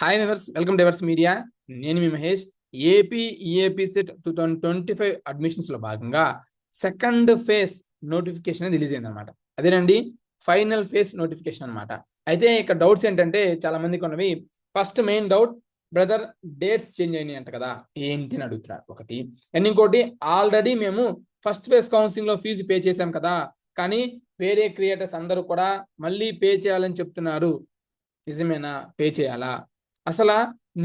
Hi viewers welcome divers media నేను మీ Mahesh. AP EAP CET two thousand twenty five అడ్మిషన్స్లో భాగంగా second phase notification release అయింది అనమాట అదేనండి final phase notification అన్నమాట. అయితే ఇక్కడ డౌట్స్ ఏంటంటే చాలా మందికి ఉన్నవి. First main doubt brother dates change అయినాయి అంట కదా. ఏంటి అని అడుగుతున్నారు. ఒకటి. అండ్ ఇంకోటి ఆల్రెడీ మేము ఫస్ట్ ఫేజ్ కౌన్సిలింగ్లో ఫీజు పే చేశాం కదా. కానీ వేరే క్రియేటర్స్ అందరూ కూడా మళ్ళీ పే చేయాలని చెప్తున్నారు. నిజమేనా? పే చేయాలా? అసలు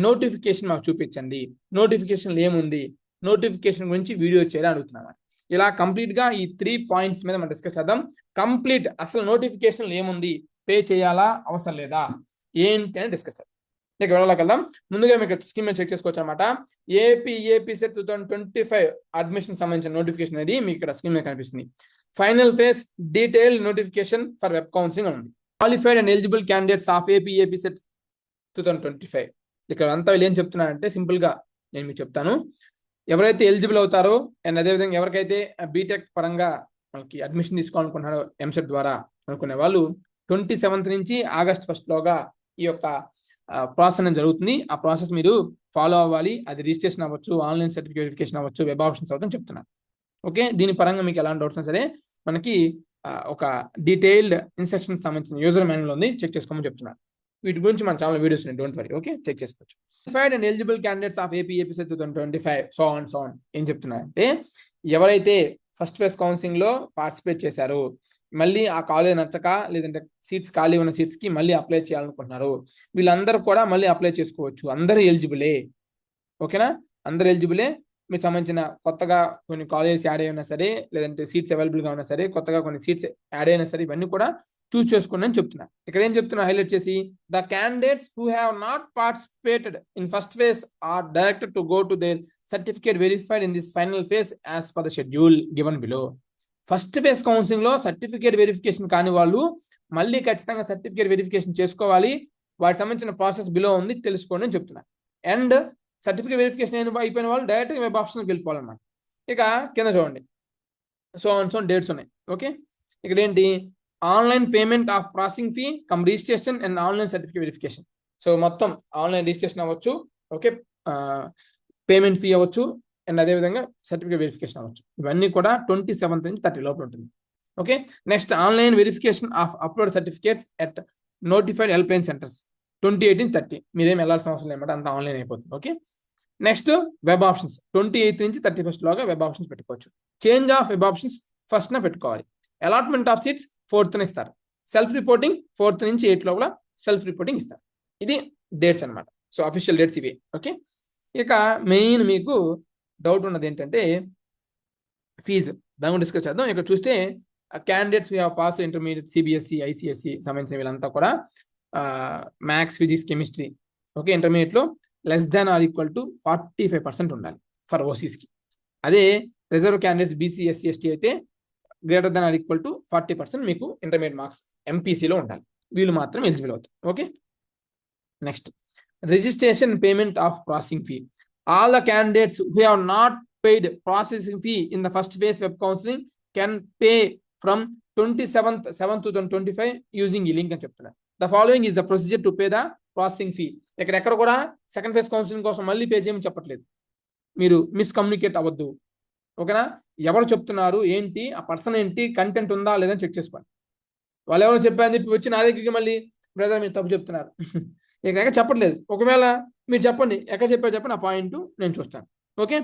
నోటిఫికేషన్ మాకు చూపించండి. నోటిఫికేషన్ ఏముంది? నోటిఫికేషన్ గురించి వీడియో చేయాలని అడుగుతున్నాం ఇలా కంప్లీట్గా ఈ త్రీ పాయింట్స్ మీద మనం డిస్కస్ చేద్దాం. కంప్లీట్ అసలు నోటిఫికేషన్ ఏముంది? పే చేయాలా? అవసరం లేదా? ఏంటి అని డిస్కస్ చేద్దాం. ఇక వెళ్ళలోకి ముందుగా మీకు స్కీమ్ చెక్ చేసుకోవచ్చు అనమాట AP AP CET two thousand twenty five admission సంబంధించిన నోటిఫికేషన్ అనేది మీకు ఇక్కడ స్కీమ్ కనిపిస్తుంది. Final phase detailed notification for web counselling ఉంది qualified and eligible candidates of AP AP CET two thousand twenty five ఇక్కడ అంతా వీళ్ళు ఏం చెప్తున్నారంటే సింపుల్గా నేను మీకు చెప్తాను. ఎవరైతే ఎలిజిబుల్ అవుతారో అండ్ అదేవిధంగా ఎవరికైతే బీటెక్ పరంగా మనకి అడ్మిషన్ తీసుకోవాలనుకుంటున్నారో ఎంసెట్ ద్వారా అనుకునే వాళ్ళు ట్వంటీ సెవెంత్ నుంచి ఆగస్ట్ ఫస్ట్లోగా ఈ యొక్క ప్రాసెస్ అనేది జరుగుతుంది. ఆ ప్రాసెస్ మీరు ఫాలో అవ్వాలి. అది రిజిస్ట్రేషన్ అవ్వచ్చు ఆన్లైన్ సర్టిఫికేట్ వెరిఫికేషన్ అవ్వచ్చు వెబ్ ఆప్షన్స్ అవుతాం చెప్తున్నాను. ఓకే? దీని పరంగా మీకు ఎలాంటి డౌట్స్ సరే మనకి ఒక డీటెయిల్డ్ ఇన్స్ట్రక్షన్ సంబంధించిన యూజర్ మాన్యువల్ ఉంది. చెక్ చేసుకోమని చెప్తున్నాను. వీటి గురించి మన ఛానల్ వీడియోస్ ఉన్నాయి. డోంట్ వరీ ఓకే చెక్ చేసుకోవచ్చు. Qualified and eligible candidates of AP AP two thousand twenty five so on so on ఏం చెప్తున్నారంటే ఎవరైతే ఫస్ట్ ఫేజ్ కౌన్సిలింగ్లో పార్టిసిపేట్ చేశారు మళ్ళీ ఆ కాలేజ్ నచ్చక లేదంటే సీట్స్ ఖాళీ ఉన్న సీట్స్కి మళ్ళీ అప్లై చేయాలనుకుంటున్నారు వీళ్ళందరూ కూడా మళ్ళీ అప్లై చేసుకోవచ్చు. అందరూ ఎలిజిబులే ఓకేనా అందరు ఎలిజిబులే మీకు సంబంధించిన కొత్తగా కొన్ని కాలేజెస్ యాడ్ అయినా సరే లేదంటే సీట్స్ అవైలబుల్గా ఉన్నా సరే కొత్తగా కొన్ని సీట్స్ యాడ్ అయినా సరే ఇవన్నీ కూడా చూస్ చేసుకోండి అని చెప్తున్నా. ఇక్కడ ఏం చెప్తున్నా హైలైట్ చేసి the candidates who have not participated in first phase are directed to go to their certificate verified in this final phase as per the schedule given below first phase కౌన్సిలింగ్లో సర్టిఫికేట్ వెరిఫికేషన్ కాని వాళ్ళు మళ్ళీ ఖచ్చితంగా certificate verification చేసుకోవాలి. వాటికి సంబంధించిన process below ఉంది తెలుసుకోండి అని చెప్తున్నా. అండ్ సర్టిఫికేట్ వెరిఫికేషన్ అయిపోయిన వాళ్ళు? డైరెక్ట్గా వెబ్ ఆప్షన్కి వెళ్ళిపోవాలన్నమాట. ఇక కింద చూడండి. సో ఆన్ సో డేట్స్ ఉన్నాయి. ఓకే ఇక్కడ ఏంటి? Online payment of processing fee cum registration and online certificate verification. So మొత్తం ఆన్లైన్ రిజిస్ట్రేషన్ అవ్వచ్చు ఓకే పేమెంట్ ఫీ అవ్వచ్చు అండ్ అదేవిధంగా సర్టిఫికేట్ వెరిఫికేషన్ అవ్వచ్చు. ఇవన్నీ కూడా ట్వంటీ సెవెంత్ నుంచి థర్టీ లోపల ఉంటుంది. Okay next online verification of upload certificates at notified helpline centres twenty eighteen thirty. మీరేం వెళ్ళాల్సిన అవసరం లేదంటే అంత ఆన్లైన్ అయిపోతుంది. Okay next web options twenty eighth నుంచి థర్టీ ఫస్ట్ లోగా వెబ్ ఆప్షన్స్ పెట్టుకోవచ్చు. Change of web options first పెట్టుకోవాలి. అలాట్మెంట్ ఆఫ్ సీట్స్ ఫోర్త్న ఇస్తారు. సెల్ఫ్ రిపోర్టింగ్ ఫోర్త్ నుంచి ఎయిట్ లోపల సెల్ఫ్ రిపోర్టింగ్ ఇస్తారు. ఇది డేట్స్ అనమాట సో అఫీషియల్ డేట్స్ ఇవి. ఓకే? ఇక మెయిన్ మీకు డౌట్ ఉన్నది ఏంటంటే ఫీజు. దాని గురించి డిస్కస్ చేద్దాం. ఇక్కడ చూస్తే candidates we pass intermediate CBSE ICSE సంబంధించిన వీళ్ళంతా కూడా మ్యాథ్స్ ఫిజిక్స్ కెమిస్ట్రీ ఓకే? ఇంటర్మీడియట్లో less than or equal to forty five percent ఉండాలి. ఫర్ ఓసీస్కి అదే reserve candidates BC SC ST అయితే greater than or equal to forty percent మీకు intermediate marks ఎంపీసీలో ఉండాలి. వీళ్ళు మాత్రం ఎలిజిబుల్ అవుతారు. Okay next registration payment of processing fee all the candidates who have not paid processing fee in the first phase web counselling can pay from twenty seventh seven two thousand twenty five using ఈ link అని చెప్తున్నారు. The following is the procedure to pay the processing fee ఎక్కడెక్కడ కూడా second phase counselling కోసం మళ్ళీ pay చేయమని చెప్పట్లేదు. మీరు మిస్కమ్యూనికేట్ అవ్వద్దు. ఓకేనా? ఎవరు చెప్తున్నారు? ఏంటి? ఆ పర్సన్ ఏంటి? కంటెంట్ ఉందా? లేదని చెక్ చేసుకోండి. వాళ్ళు ఎవరు చెప్పారని చెప్పి వచ్చి నా దగ్గరికి మళ్ళీ బ్రదర్ మీరు తప్పు చెప్తున్నారు. ఇక ఎక్కడ చెప్పట్లేదు. ఒకవేళ మీరు చెప్పండి. ఎక్కడ చెప్పారు చెప్పండి. ఆ పాయింట్ నేను చూస్తాను. Okay?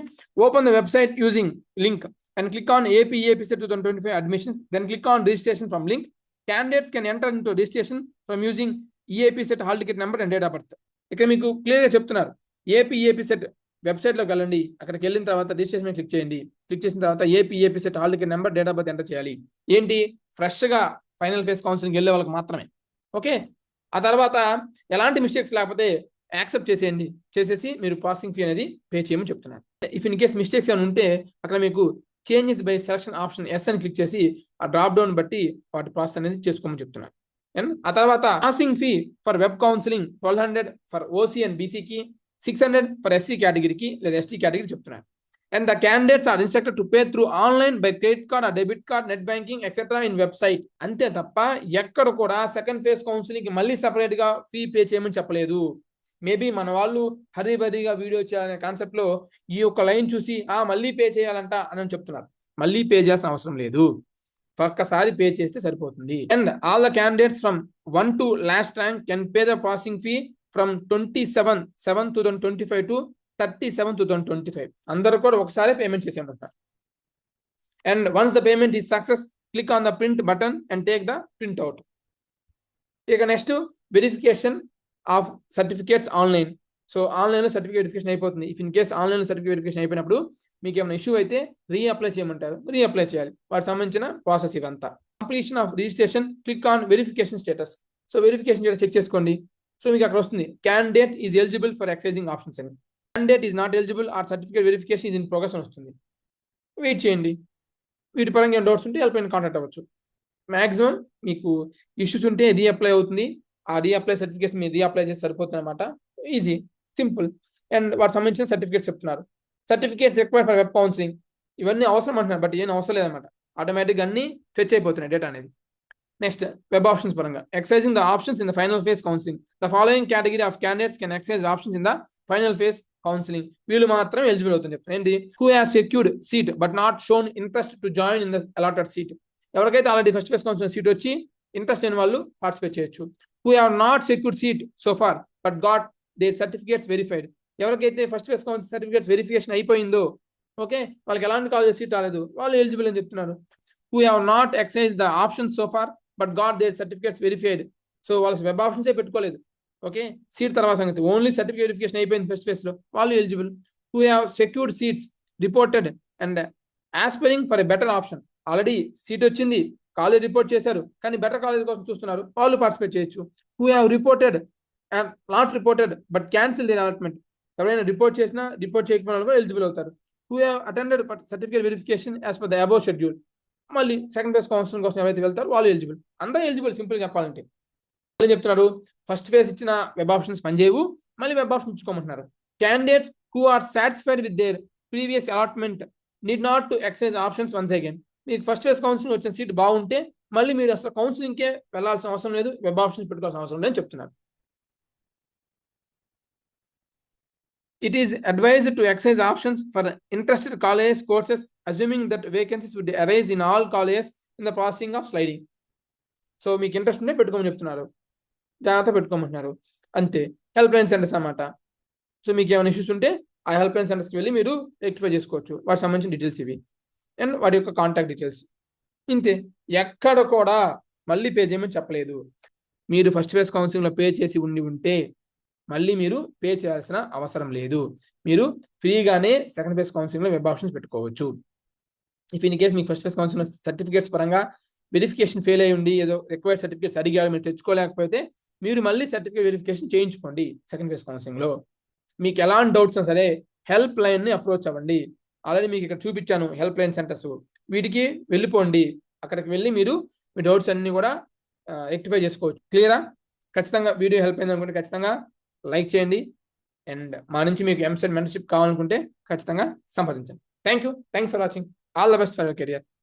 Open the website using link and click on AP AP CET two twenty five admissions. Then click on registration from link. Candidates can enter in to registration from using EAP CET hall ticket number and date of birth. ఇక్కడ మీకు క్లియర్గా చెప్తున్నారు. AP AP set వెబ్సైట్లోకి వెళ్ళండి అక్కడికి వెళ్ళిన తర్వాత registration click చేయండి. క్లిక్ చేసిన తర్వాత AP AP CET hall number date of birth enter చేయాలి. ఏంటి? ఫ్రెష్గా ఫైనల్ ఫేస్ కౌన్సిలింగ్ వెళ్ళే వాళ్ళకి మాత్రమే. ఓకే? ఆ తర్వాత ఎలాంటి మిస్టేక్స్ లేకపోతే యాక్సెప్ట్ చేసేయండి. చేసేసి మీరు ప్రాసెసింగ్ ఫీ అనేది పే చేయమని చెప్తున్నాను. ఇఫ్ ఇన్ కేస్ మిస్టేక్స్ ఏమైనా ఉంటే అక్కడ మీకు changes by selection option yes అని క్లిక్ చేసి ఆ డ్రాప్ డౌన్ బట్టి వాటి ప్రాసెస్ అనేది చేసుకోమని చెప్తున్నాను. ఆ తర్వాత processing fee for web counselling twelve hundred for OC and బీసీకి సిక్స్ హండ్రెడ్ ఫర్ ఎస్సీ కేటగిరీకి లేదా ఎస్టీ కేటగిరీ చెప్తున్నారు and the candidates are instructed to pay through online by credit card or debit card net banking etcetera in website అంతే తప్ప ఎక్కడ కూడా second phase counselling మళ్ళీ సెపరేట్గా ఫీ పే చేయమని చెప్పలేదు. మేబీ మన వాళ్ళు హరీ వీడియో చేయాలనే కాన్సెప్ట్లో ఈ యొక్క లైన్ చూసి ఆ మళ్ళీ పే చేయాలంట అని చెప్తున్నారు. మళ్ళీ పే చేయాల్సిన అవసరం లేదు. ఒక్కసారి పే చేస్తే సరిపోతుంది. And all the candidates from one to last rank can pay the passing fee from twenty seven seven two thousand twenty five to thirty seven two thousand twenty five అందరూ కూడా ఒకసారి payment చేసేయమంటారు and once the payment is success click on the print button and take the print out ఇక next verification of certificates online so ఆన్లైన్లో certificate verification అయిపోతుంది. If in case ఆన్లైన్లో certificate verification అయిపోయినప్పుడు మీకు ఏమైనా ఇష్యూ అయితే రీ apply చేయమంటారు. రీ apply చేయాలి. వాటికి సంబంధించిన ప్రాసెస్ ఇవంతా. Completion of registration click on verification status so verification status check చేసుకోండి. సో మీకు అక్కడ వస్తుంది candidate is eligible for exercising options అని. Candidate is not eligible or certificate verification in progress అని వస్తుంది. వెయిట్ చేయండి. వీటి పరంగా ఏమైనా డౌట్స్ ఉంటే హెల్ప్ కాంటాక్ట్ అవ్వచ్చు. మ్యాక్సిమం మీకు ఇష్యూస్ ఉంటే రీఅప్లై అవుతుంది. ఆ రీఅప్లై సర్టిఫికేట్స్ మీరు రీఅప్లై చేసి సరిపోతుంది అనమాట ఈజీ సింపుల్ అండ్ వాటి సంబంధించిన సర్టిఫికేట్స్ చెప్తున్నారు. Certificates require for web counselling ఇవన్నీ అవసరం అంటున్నారు బట్ ఏం అవసరం లేదన్నమాట. ఆటోమేటిక్గా అన్ని ఫెచ్ అయిపోతున్నాయి డేటా అనేది. నెక్స్ట్ వెబ్ ఆప్షన్స్ పరంగా exercising the options in the final phase counselling the following category of candidates can exercise options in the final phase counselling వీళ్ళు మాత్రం ఎలిజిబుల్ అవుతుంది. చెప్తాను ఏంటి? Who has secured seat but not shown interest to join in the allotted seat ఎవరికైతే already first phase counselling seat వచ్చి interest లేని వాళ్ళు participate చేయొచ్చు. Who have not secured seat so far but got their certificates verified ఎవరికైతే first phase council certificates verification అయిపోయిందో okay వాళ్ళకి ఎలాంటి college seat రాలేదు. వాళ్ళు ఎలిజిబుల్ అని చెప్తున్నారు. Who have not exercise the option so far but got their certificates verified so వాళ్ళు web ఆప్షన్సే పెట్టుకోలేదు. ఓకే సీట్ తర్వాత సంగతి. ఓన్లీ సర్టిఫికేట్ వెరిఫికేషన్ అయిపోయింది ఫస్ట్ ఫేస్లో వాళ్ళు eligible who have secured seats reported and aspiring for a better option already seat వచ్చింది. College report చేశారు. కానీ బెటర్ కాలేజ్ కోసం చూస్తున్నారు. వాళ్ళు పార్టిసిపేట్ చేయొచ్చు. Who have reported and not reported but cancel దీని అలాట్మెంట్ ఎవరైనా రిపోర్ట్ చేసినా రిపోర్ట్ చేయకపోయినా కూడా ఎలిజిబుల్ అవుతారు. Who have attended certificate verification as per the above schedule మళ్ళీ సెకండ్ ఫేజ్ కౌన్సిలింగ్ కోసం ఎవరైతే వెళ్తారో వాళ్ళు ఎలిజిబుల్ అందరూ ఎలిజిబుల్ సింపుల్ చెప్పాలంటే. వాళ్ళు చెప్తున్నారు ఫస్ట్ ఫేజ్ ఇచ్చిన వెబ్ ఆప్షన్స్ పనిచేయవు మళ్ళీ web option ఇచ్చుకోమంటున్నారు candidates who are satisfied with their previous allotment need not to exercise options once again మీకు ఫస్ట్ ఫేజ్ కౌన్సిలింగ్ వచ్చిన సీట్ బాగుంటే మళ్ళీ మీరు అసలు కౌన్సిలింగ్కే వెళ్ళాల్సిన అవసరం లేదు వెబ్ ఆప్షన్స్ పెట్టుకోవాల్సిన అవసరం లేదని చెప్తున్నారు. It is advised to exercise options for interested colleges courses, assuming that vacancies would arise in all colleges in the processing of sliding. So మీకు ఇంట్రెస్ట్ ఉంటే పెట్టుకోమని చెప్తున్నారు. జాగ్రత్త పెట్టుకోమంటున్నారు. అంతే. హెల్ప్ లైన్ సెంటర్స్ అన్నమాట. సో మీకు ఏమైనా ఇష్యూస్ ఉంటే ఆ హెల్ప్ లైన్ సెంటర్స్కి వెళ్ళి మీరు రెక్టిఫై చేసుకోవచ్చు. వాటికి సంబంధించిన డీటెయిల్స్ ఇవి. అండ్ వాటి యొక్క కాంటాక్ట్ డీటెయిల్స్ ఇంతే. ఎక్కడ కూడా మళ్ళీ పే చేయమని చెప్పలేదు. మీరు ఫస్ట్ ఫేజ్ కౌన్సిలింగ్లో పే చేసి ఉండి ఉంటే మళ్ళీ మీరు పే చేయాల్సిన అవసరం లేదు. మీరు ఫ్రీగానే సెకండ్ ఫేజ్ కౌన్సిలింగ్లో వెబ్ ఆప్షన్స్ పెట్టుకోవచ్చు. ఇఫ్ ఇన్ కేస్ మీకు ఫస్ట్ ఫేజ్ కౌన్సిలింగ్ సర్టిఫికేట్స్ పరంగా వెరిఫికేషన్ ఫెయిల్ అయ్యి ఉండి ఏదో రిక్వైర్డ్ సర్టిఫికేట్స్ అడిగారు మీరు తెచ్చుకోలేకపోతే మీరు మళ్ళీ సర్టిఫికేట్ వెరిఫికేషన్ చేయించుకోండి సెకండ్ ఫేజ్ కౌన్సిలింగ్లో మీకు ఎలాంటి డౌట్స్ ఉన్నా సరే హెల్ప్ లైన్ని అప్రోచ్ అవ్వండి. ఆల్రెడీ మీకు ఇక్కడ చూపించాను హెల్ప్ లైన్ సెంటర్స్ వీటికి వెళ్ళిపోండి. అక్కడికి వెళ్ళి మీరు మీ డౌట్స్ అన్నీ కూడా రెక్టిఫై చేసుకోవచ్చు. క్లియరా ఖచ్చితంగా వీడియో హెల్ప్ అయింది అనుకుంటే ఖచ్చితంగా లైక్ చేయండి. అండ్ మా నుంచి మీకు ఎంసెట్ మెంటర్షిప్ కావాలనుకుంటే ఖచ్చితంగా సంప్రదించండి. Thank you thanks for watching. All the best for your career.